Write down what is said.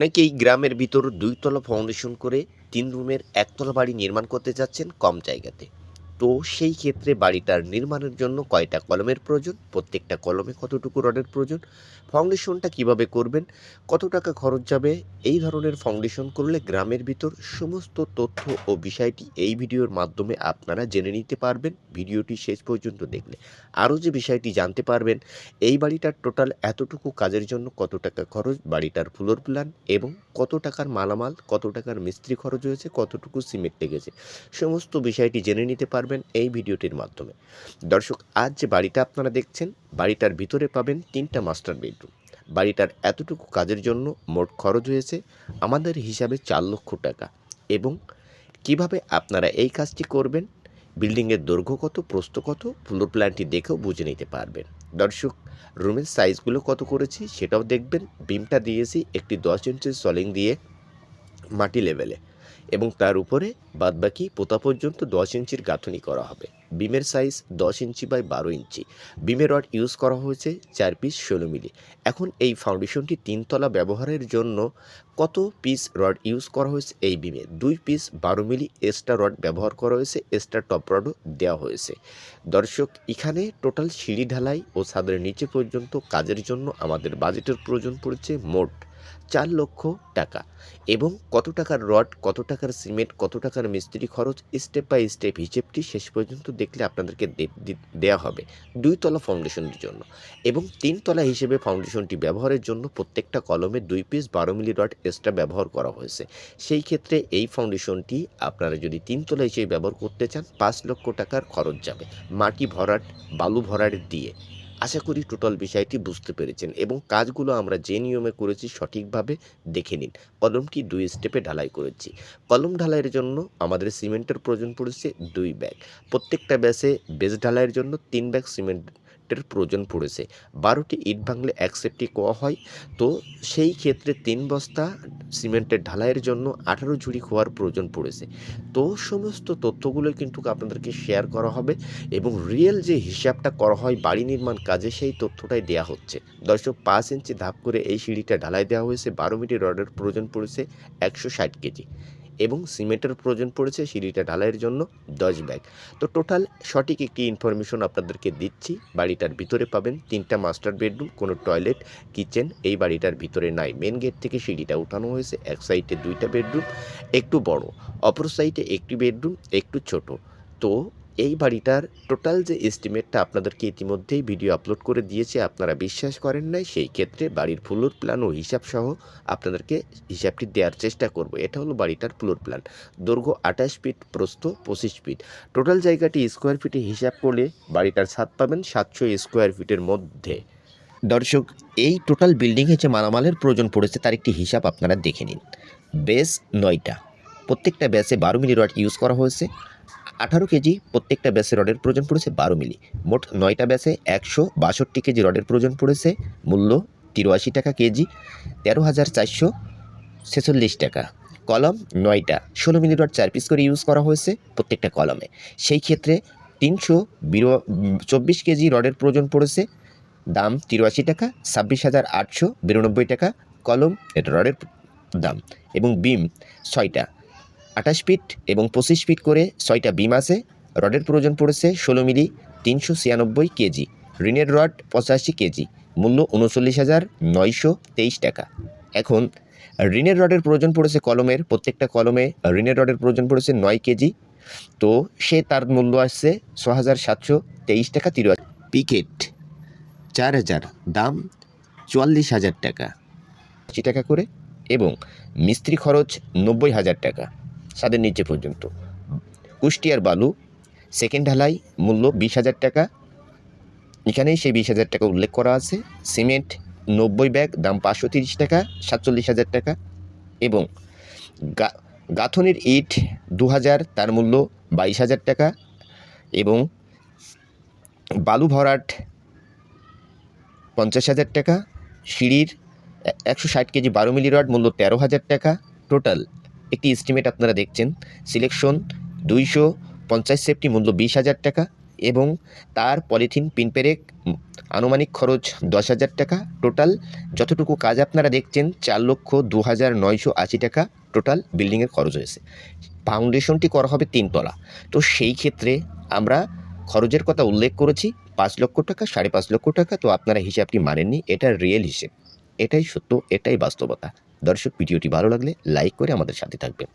নাকি এই গ্রামের ভিতর দুইতলা ফাউন্ডেশন করে তিন রুমের একতলা বাড়ি নির্মাণ করতে চাচ্ছেন কম জায়গাতে? তো সেই ক্ষেত্রে বাড়িটার নির্মাণের জন্য কয়টা কলমের প্রয়োজন? প্রত্যেকটা কলমে কতটুকু রডের প্রয়োজন? ফাউন্ডেশনটা কীভাবে করবেন? কত টাকা খরচ যাবে? এই ধরনের ফাউন্ডেশন করলে গ্রামের ভিতর সমস্ত তথ্য ও বিষয়টি এই ভিডিওর মাধ্যমে আপনারা জেনে নিতে পারবেন। ভিডিওটি শেষ পর্যন্ত দেখলে আরও যে বিষয়টি জানতে পারবেন, এই বাড়িটার টোটাল এতটুকু কাজের জন্য কত টাকা খরচ, বাড়িটার ফ্লোর প্ল্যান এবং কত টাকার মালামাল, কত টাকার মিস্ত্রি খরচ হয়েছে, কতটুকু সিমেন্ট লেগেছে, সমস্ত বিষয়টি জেনে নিতে পারবেন। এই ভিডিওটির মাধ্যমে। দর্শক, আজ যে বাড়িটা আপনারা দেখছেন, বাড়িটার ভিতরে পাবেন তিনটা মাস্টার বেডরুম। বাড়িটার এতটুকু কাজের জন্য মোট খরচ হয়েছে আমাদের হিসাবে চার লক্ষ টাকা। এবং কীভাবে আপনারা এই কাজটি করবেন, বিল্ডিংয়ের দৈর্ঘ্য কত, প্রস্থ কত ফ্লোর প্ল্যানটি দেখেও বুঝে নিতে পারবেন। দর্শক রুমের সাইজগুলো কত করেছি সেটাও দেখবেন। বিমটা দিয়েছি একটি দশ ইঞ্চির সলিং দিয়ে মাটি লেভেলে এবং তার উপরে বাদবাকি পোতা পর্যন্ত দশ ইঞ্চির গাঁথনি করা হবে। বিমের সাইজ দশ ইঞ্চি বাই বারো ইঞ্চি। বিমের রড ইউজ করা হয়েছে চার পিস ষোলো মিলি। এখন এই ফাউন্ডেশনটি তিনতলা ব্যবহারের জন্য কত পিস রড ইউজ করা হয়েছে এই বিমে? দুই পিস বারো মিলি এক্সট্রা রড ব্যবহার করা হয়েছে এক্সট্রা টপ রডও দেওয়া হয়েছে। দর্শক, এখানে টোটাল সিঁড়ি ঢালাই ও ছাদের নিচে পর্যন্ত কাজের জন্য আমাদের বাজেটের প্রয়োজন পড়েছে মোট চার লক্ষ টাকা। এবং কত টাকার রড, কত টাকার সিমেন্ট, কত টাকার মিস্ত্রি খরচ স্টেপ বাই স্টেপ হিসেবটি শেষ পর্যন্ত দেখলে আপনাদেরকে দেওয়া হবে দুই তলা ফাউন্ডেশনের জন্য। এবং তিন তলা হিসেবে ফাউন্ডেশনটি ব্যবহারের জন্য প্রত্যেকটা কলমে দুই পিস বারো মিলি রড এক্সট্রা ব্যবহার করা হয়েছে। সেই ক্ষেত্রে এই ফাউন্ডেশনটি আপনারা যদি তিন তলা হিসেবে ব্যবহার করতে চান, পাঁচ লক্ষ টাকার খরচ যাবে। মাটি ভরাট, বালু ভরাট দিয়ে। আশা করি টোটাল বিষয়টি বুঝতে পেরেছেন এবং কাজগুলো আমরা যে নিয়মে করেছি সঠিকভাবে দেখে নিন। কলমটি দুই স্টেপে ঢালাই করেছি। কলম ঢালাইয়ের জন্য আমাদের সিমেন্টের প্রয়োজন পড়েছে দুই ব্যাগ প্রত্যেকটা ব্যাসে বেস ঢালাইয়ের জন্য তিন ব্যাগ সিমেন্টের প্রয়োজন পড়েছে। বারোটি ইট ভাঙলে এক সেটটি কোয়া হয়। তো সেই ক্ষেত্রে তিন বস্তা সিমেন্টের ঢালাইয়ের জন্য আঠারো ঝুড়ি খোয়ার প্রয়োজন পড়েছে। তো সমস্ত তথ্যগুলো কিন্তু আপনাদেরকে শেয়ার করা হবে এবং রিয়েল যে হিসাবটা করা হয় বাড়ি নির্মাণ কাজে সেই তথ্যটাই দেওয়া হচ্ছে। দর্শক, পাঁচ ইঞ্চি ধাপ করে এই সিঁড়িটা ঢালাই দেওয়া হয়েছে। বারো মিটার রডের প্রয়োজন পড়েছে একশো ষাট কেজি। এবং সিমেন্টের প্রয়োজন পড়েছে সিঁড়িটা ঢালাইয়ের জন্য দশ ব্যাগ। তো টোটাল সঠিক একটি ইনফরমেশন আপনাদেরকে দিচ্ছি, বাড়িটার ভিতরে পাবেন। তিনটা মাস্টার বেডরুম কোনো টয়লেট কিচেন এই বাড়িটার ভিতরে নাই। মেন গেট থেকে সিঁড়িটা উঠানো হয়েছে, এক সাইডে দুইটা বেডরুম একটু বড়। অপর সাইডে একটি বেডরুম একটু ছোট। তো এই বাড়িটার টোটাল যে এস্টিমেটটা আপনাদেরকে ইতিমধ্যেই ভিডিও আপলোড করে দিয়েছে, আপনারা বিশ্বাস করেন নাই, সেই ক্ষেত্রে বাড়ির ফ্লোর প্ল্যান ও হিসাব সহ আপনাদেরকে হিসাবটি দেওয়ার চেষ্টা করব। এটা হলো বাড়িটার ফ্লোর প্ল্যান দৈর্ঘ্য আঠাশ ফিট প্রস্থ পঁচিশ ফিট টোটাল জায়গাটি স্কোয়ার ফিটে হিসাব করলে বাড়িটার ছাদ পাবেন সাতশো স্কোয়ার ফিটের মধ্যে। দর্শক, এই টোটাল বিল্ডিংয়ে যে মালামালের প্রয়োজন পড়েছে, তার একটি হিসাব আপনারা দেখে নিন। বেস নয়টা। প্রত্যেকটা ব্যাসে বারো মিলি রড ইউজ করা হয়েছে। আঠারো কেজি প্রত্যেকটা ব্যাসে রডের প্রয়োজন পড়েছে বারো মিলি। মোট নয়টা ব্যাসে একশো বাষট্টি কেজি রডের প্রয়োজন পড়েছে। মূল্য তিরাশি টাকা কেজি, তেরো হাজার চারশো ছেচল্লিশ টাকা। কলম নয়টা, ষোলো মিলি রড চার পিস করে ইউজ করা হয়েছে প্রত্যেকটা কলমে। সেই ক্ষেত্রে তিনশো বিরো চব্বিশ কেজি রডের প্রয়োজন পড়েছে। দাম তিরাশি টাকা, ছাব্বিশ হাজার আটশো বিরানব্বই টাকা। কলম রডের দাম। এবং বিম, ছয়টা আঠাশ ফিট এবং পঁচিশ ফিট করে ছয়টা বিম আছে। রডের প্রয়োজন পড়েছে ষোলো মিলি তিনশো ছিয়ানব্বই কেজি। ঋণের রড পঁচাশি কেজি। মূল্য উনচল্লিশ হাজার নয়শো তেইশ টাকা। এখন, ঋণের রডের প্রয়োজন পড়েছে কলমের, প্রত্যেকটা কলমে ঋণের রডের প্রয়োজন পড়েছে নয় কেজি। তো সে তার মূল্য আসছে ছ হাজার সাতশো তেইশ টাকা তিরাশি পিকেট, চার হাজার, দাম চুয়াল্লিশ হাজার টাকা। আশি টাকা করে এবং মিস্ত্রি খরচ নব্বই হাজার টাকা। ছাদের নিচে পর্যন্ত। কুষ্টিয়ার বালু সেকেন্ড ঢালাই, মূল্য বিশ হাজার টাকা। এখানেই সেই বিশ হাজার টাকা উল্লেখ করা আছে। সিমেন্ট, নব্বই ব্যাগ, দাম পাঁচশো তিরিশ টাকা, সাতচল্লিশ হাজার টাকা। এবং গা, গাঁথনির ইট দু হাজার তার মূল্য বাইশ হাজার টাকা। এবং বালু ভরাট পঞ্চাশ হাজার টাকা। সিঁড়ির একশো ষাট কেজি বারো মিলি রড, মূল্য তেরো হাজার টাকা। টোটাল একটি এস্টিমেট আপনারা দেখছেন। সিলেকশন দুইশো পঞ্চাশ সেফটি মূল্য বিশ হাজার টাকা এবং তার পলিথিন পিন পেরেক আনুমানিক খরচ দশ হাজার টাকা। টোটাল যতটুকু কাজ আপনারা দেখছেন, চার লক্ষ দু হাজার নয়শো আশি টাকা টোটাল বিল্ডিংয়ের খরচ হয়েছে। ফাউন্ডেশনটি করা হবে তিনতলা তো সেই ক্ষেত্রে আমরা খরচের কথা উল্লেখ করেছি, পাঁচ লক্ষ টাকা, সাড়ে পাঁচ লক্ষ টাকা, তো আপনারা হিসাবটি মানেননি, এটা রিয়েল হিসেব। এটাই সত্য, এটাই বাস্তবতা। দর্শক ভিডিওটি ভালো লাগলে লাইক করে আমাদের সাথে থাকবেন।